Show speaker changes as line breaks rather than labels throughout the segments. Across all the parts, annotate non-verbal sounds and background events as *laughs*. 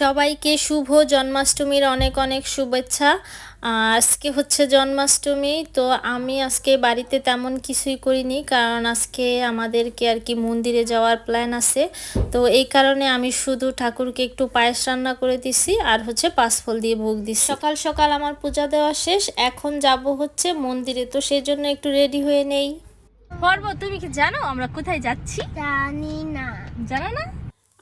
সবাইকে শুভ জন্মাষ্টমীর অনেক অনেক শুভেচ্ছা। আজকে হচ্ছে জন্মাষ্টমী তো আমি আজকে বাড়িতে তেমন কিছুই করিনি কারণ আজকে আমাদেরকে আর কি মন্দিরে যাওয়ার প্ল্যান আছে। তো এই কারণে আমি শুধু ঠাকুরকে একটু পায়েস রান্না করে দিছি আর হচ্ছে পাঁচফল দিয়ে ভোগ দিছি। সকাল সকাল আমার পূজা দেওয়া শেষ এখন যাব হচ্ছে মন্দিরে তো সেই জন্য একটু রেডি হয়ে নেই।
পর্ব তুমি কি জানো আমরা কোথায় যাচ্ছি?
জানি না।
জানো না?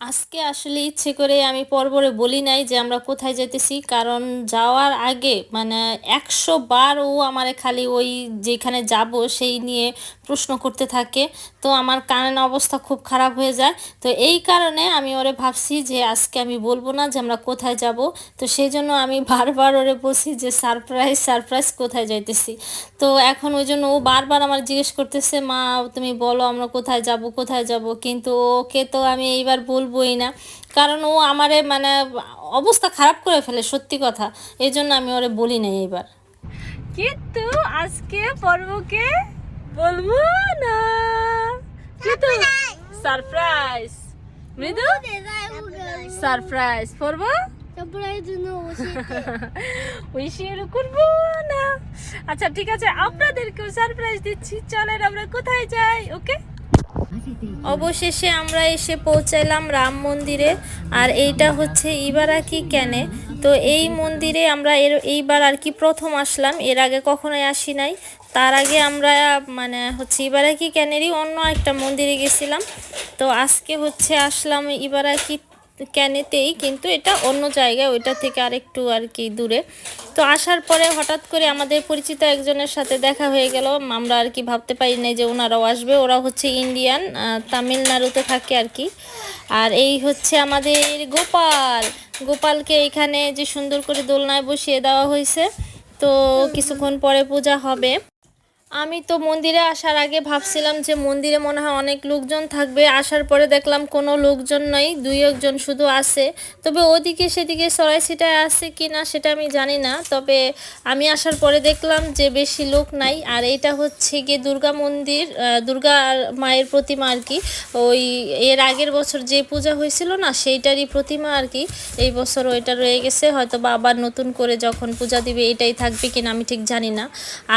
আজকে আসলে ইচ্ছে করে আমি পরপরে বলি নাই যে আমরা কোথায় যেতেছি কারণ যাওয়ার আগে মানে একশো বার ও আমারে খালি ওই যেখানে যাব সেই নিয়ে প্রশ্ন করতে থাকে। তো আমার কানের অবস্থা খুব খারাপ হয়ে যায়। তো এই কারণে আমি ওরে ভাবছি যে আজকে আমি বলব না যে আমরা কোথায় যাব। তো সেই জন্য আমি *laughs* বারবার ওরে বলছি যে সারপ্রাইজ সারপ্রাইজ কোথায় যাইতেছি। তো এখন ওই জন্য ও বারবার আমার জিজ্ঞেস করতেছে, মা, তুমি বলো আমরা কোথায় যাব কোথায় যাব? কিন্তু ওকে তো আমি এইবার বলবোই না। কারণ ও আমারে মানে অবস্থা খারাপ করে ফেলে, সত্যি কথা। এই জন্য আমি ওরে বলি নাই এইবার
কিন্তু আজকে পর্বকে বলব না। কিন্তু সারপ্রাইজ। মৃদু? সারপ্রাইজ। পর্ব? করব না। আচ্ছা ঠিক আছে। আপনাদেরকেও সারপ্রাইজ দিচ্ছি। চলেন আমরা কোথায় যাই, ওকে?
অবশেষে আমরা এসে পৌঁছাইলাম রাম মন্দিরে। আর এইটা হচ্ছে ইবারাকি ক্যানে তো এই মন্দিরে আমরা এর, এইবার আর কি প্রথম আসলাম। এর আগে কখনোই আসি নাই। তার আগে আমরা মানে হচ্ছে ইবারাকি ক্যানেরই অন্য একটা মন্দিরে গেছিলাম। তো আজকে হচ্ছে আসলাম ইবারাকি ক্যানেতেই, কিন্তু এটা অন্য জায়গায়, ওইটা থেকে আরেকটু আর কি দূরে। তো আসার পরে হঠাৎ করে আমাদের পরিচিত একজনের সাথে দেখা হয়ে গেল। আমরা আর কি ভাবতে পারি নাই যে ওনারাও আসবে। ওরা হচ্ছে ইন্ডিয়ান তামিলনাড়ুতে থাকে আর কি। আর এই হচ্ছে আমাদের গোপাল। গোপালকে এখানে যে সুন্দর করে দোলনায় বসিয়ে দেওয়া হয়েছে। তো কিছুক্ষণ পরে পূজা হবে। আমি তো মন্দিরে আসার আগে ভাবছিলাম যে মন্দিরে মনে হয় অনেক লোকজন থাকবে। আসার পরে দেখলাম কোনো লোকজন নাই, দুই একজন শুধু আছে। তবে ওদিকে সেদিকে সরাই ছিটায় আছে কি না সেটা আমি জানি না। তবে আমি আসার পরে দেখলাম যে বেশি লোক নাই। আর এটা হচ্ছে গিয়ে দুর্গা মন্দির দুর্গা মায়ের প্রতিমা আর কি। ওই এর আগের বছর যে পূজা হয়েছিল না, সেইটারই প্রতিমা আর কি। এই বছর ওইটা রয়ে গেছে। হয়তো বা আবার নতুন করে যখন পূজা দিবে এটাই থাকবে কিনা আমি ঠিক জানি না।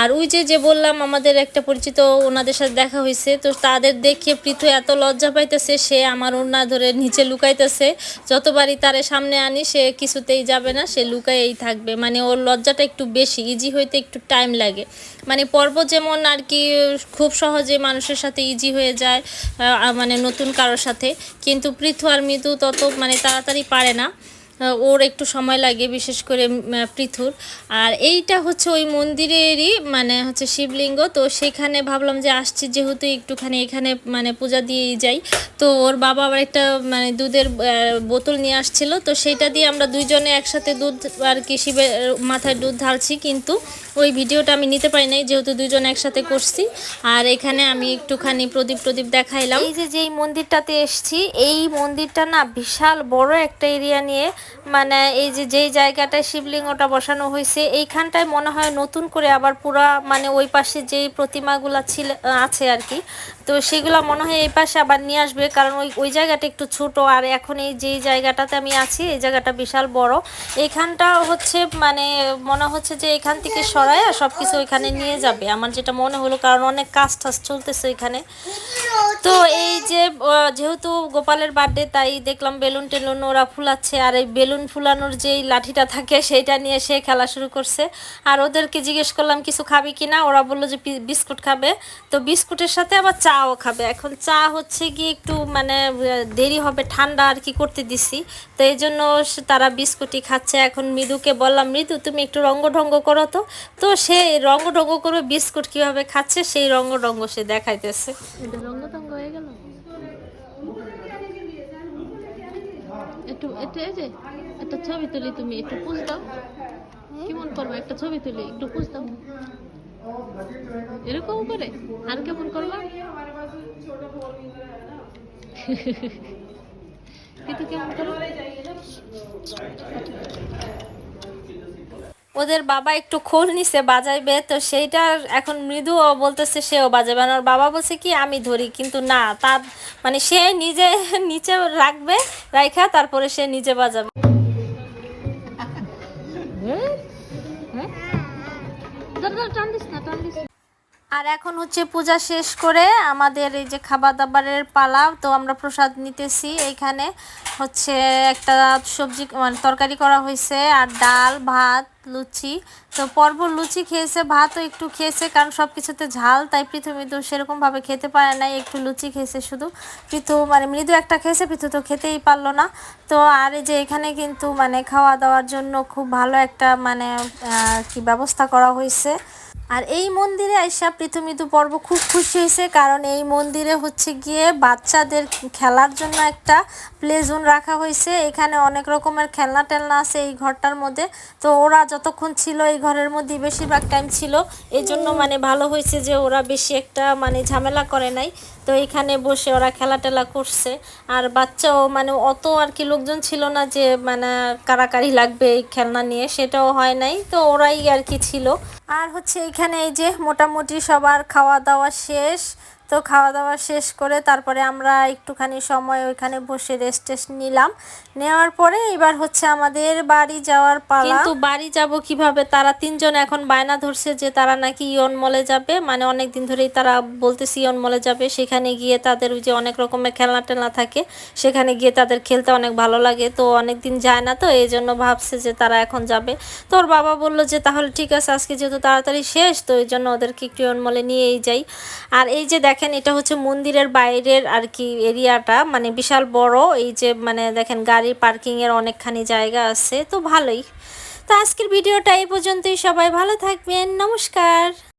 আর ওই যে যে বললাম আমাদের একটা পরিচিত ওনাদের সাথে দেখা হয়েছে। তো তাদের দেখে পৃথু এত লজ্জা পাইতেছে, সে আমার ওড়না ধরে নিচে লুকাইতেছে। যতবারই তারে সামনে আনি, সে কিছুতেই যাবে না, সে লুকাইয়েই থাকবে। মানে ওর লজ্জাটা একটু বেশি, ইজি হইতে একটু টাইম লাগে। মানে পর্ব যেমন আর কি, খুব সহজে মানুষের সাথে ইজি হয়ে যায় মানে নতুন কারোর সাথে। কিন্তু পৃথু আর মৃদু তত মানে তাড়াতাড়ি পারে না। ওর একটু সময় লাগে, বিশেষ করে পৃথুর। আর এইটা হচ্ছে ওই মন্দিরেরই মানে হচ্ছে শিবলিঙ্গ। তো সেখানে ভাবলাম যে আসছি, যেহেতু একটুখানি এখানে মানে পূজা দিয়েই যাই। তো ওর বাবা আবার একটা মানে দুধের বোতল নিয়ে আসছিল। তো সেটা দিয়ে আমরা দুইজনে একসাথে দুধ আর কি শিবের মাথায় দুধ ঢালছি। কিন্তু ওই ভিডিওটা আমি নিতে পারি নাই, যেহেতু দুজন একসাথে করছি। আর এখানে আমি একটুখানি প্রদীপ প্রদীপ দেখাইলাম। এই যে যেই মন্দিরটাতে এসছি, এই মন্দিরটা না বিশাল বড় একটা এরিয়া নিয়ে মানে এই যে যেই জায়গাটায় শিবলিঙ্গটা বসানো হয়েছে, এইখানটায় মনে হয় নতুন করে আবার পুরা মানে ওই পাশে যেই প্রতিমাগুলা ছিল আছে আর কি। তো সেগুলো মনে হয় এই পাশে আবার নিয়ে আসবে, কারণ ওই ওই জায়গাটা একটু ছোট। আর এখন এই যেই জায়গাটাতে আমি আছি, এই জায়গাটা বিশাল বড়। এইখানটা হচ্ছে মানে মনে হচ্ছে যে এখান থেকে সরায় সব কিছু ওইখানে নিয়ে যাবে। আমার যেটা মনে হলো, কারণ অনেক কাজ টাজ চলতেছে এখানে তো এই যেহেতু গোপালের বার্থডে তাই দেখলাম বেলুন টেলুন ওরা ফুলাচ্ছে, আর এই বেলুন ফুলানোর যেই লাঠিটা থাকে, সেইটা নিয়ে সে খেলা শুরু করছে। আর ওদেরকে জিজ্ঞেস করলাম, কিছু খাবি কি না? ওরা বলল যে বিস্কুট খাবে। তো বিস্কুটের সাথে আবার চাও খাবে। এখন চা হচ্ছে গিয়ে একটু মানে দেরি হবে, ঠান্ডা আর কি করতে দিছি। তো এই জন্য তারা বিস্কুটই খাচ্ছে। এখন মৃদুকে বললাম, মৃদু, তুমি একটু রঙ্গ ঢঙ্গ করো তো। তো সে রঙ্গ ঢঙ্গ করবে বিস্কুট কীভাবে খাচ্ছে, সেই রঙ্গ ঢঙ্গ সে দেখাইতেছে।
এটা একটু এটা এই যে, একটা ছবি তুলি তুমি, একটু পুষ দাও। কেমন করব, একটা ছবি তুলি, একটু পুষ দাও। এরকম করে, আর কেমন করবা? *laughs* কিন্তু কেমন করো
ওদের বাবা একটু খোল নিছে, বাজাইবে। তো সেইটার এখন মৃদু বলতেছে, সেও বাজাবে আর বাবা বলছে কি, আমি ধরি। কিন্তু না, তার মানে সে নিজে *laughs* নিচে রাখবে, রাইখা, তারপরে সে নিজে বাজাবে। আর এখন হচ্ছে পূজা শেষ করে আমাদের এই যে খাবার দাবারের পালা তো আমরা প্রসাদ নিতেছি। এইখানে হচ্ছে একটা সবজি মানে তরকারি করা হয়েছে, আর ডাল, ভাত লুচি তো পর্ব লুচি খেয়েছে, ভাতও একটু খেয়েছে, কারণ সব কিছুতে ঝাল, তাই পৃথু মৃদু সেরকমভাবে খেতে পারে নাই, একটু লুচি খেয়েছে শুধু। পৃথু মানে মৃদু একটা খেয়েছে পৃথু তো খেতেই পারল না। তো আর এই যে এখানে কিন্তু মানে খাওয়া দাওয়ার জন্য খুব ভালো একটা মানে কি ব্যবস্থা করা হয়েছে। আর এই মন্দিরে আইসা পৃথুমিতু পর্ব খুব খুশি হয়েছে, কারণ এই মন্দিরে হচ্ছে গিয়ে বাচ্চাদের খেলার জন্য একটা প্লে জোন রাখা হয়েছে। এখানে অনেক রকমের খেলনা টেলনা আছে এই ঘরটার মধ্যে। তো ওরা যতক্ষণ ছিল এই ঘরের মধ্যে বেশিরভাগ টাইম ছিল। এই জন্য মানে ভালো হয়েছে যে ওরা বেশি একটা মানে ঝামেলা করে নাই। তো এখানে বসে ওরা খেলা টেলা করছে। আর বাচ্চাও মানে অত আর কি লোকজন ছিল না যে মানে কারাকারি লাগবে এই খেলনা নিয়ে, সেটাও হয় নাই। তো ওরাই আর কি ছিল। আর হচ্ছে এখানে এই যে মোটামুটি সবার খাওয়া দাওয়া শেষ। তো খাওয়া দাওয়া শেষ করে তারপরে আমরা একটুখানি সময় ওইখানে বসে রেস্ট টেস্ট নিলাম। নেওয়ার পরে এবার হচ্ছে আমাদের বাড়ি যাওয়ার পালা। কিন্তু বাড়ি যাব কীভাবে? তারা তিনজন এখন বায়না ধরছে যে তারা নাকি ইয়ন মলে যাবে। মানে অনেক দিন ধরেই তারা বলতেছে ইয়ন মলে যাবে। সেখানে গিয়ে তাদের ওই যে অনেক রকমের খেলনা টেলনা থাকে। সেখানে গিয়ে তাদের খেলতে অনেক ভালো লাগে। তো অনেক দিন যায় না তো এই জন্য ভাবছে যে তারা এখন যাবে। তো ওর বাবা বলল যে, তাহলে ঠিক আছে, আজকে যেহেতু তাড়াতাড়ি শেষ, তো এই জন্য ওদেরকে একটু ইয়ন মলে নিয়েই যাই। আর এই যে দেখেন এটা হচ্ছে মন্দিরের বাইরের আর কি এরিয়াটা। মানে বিশাল বড়, এই যে মানে দেখেন গাড়ি পার্কিংয়ের অনেকখানি জায়গা আছে, তো ভালোই। তো আজকের ভিডিওটা এই পর্যন্তই, সবাই ভালো থাকবেন, নমস্কার।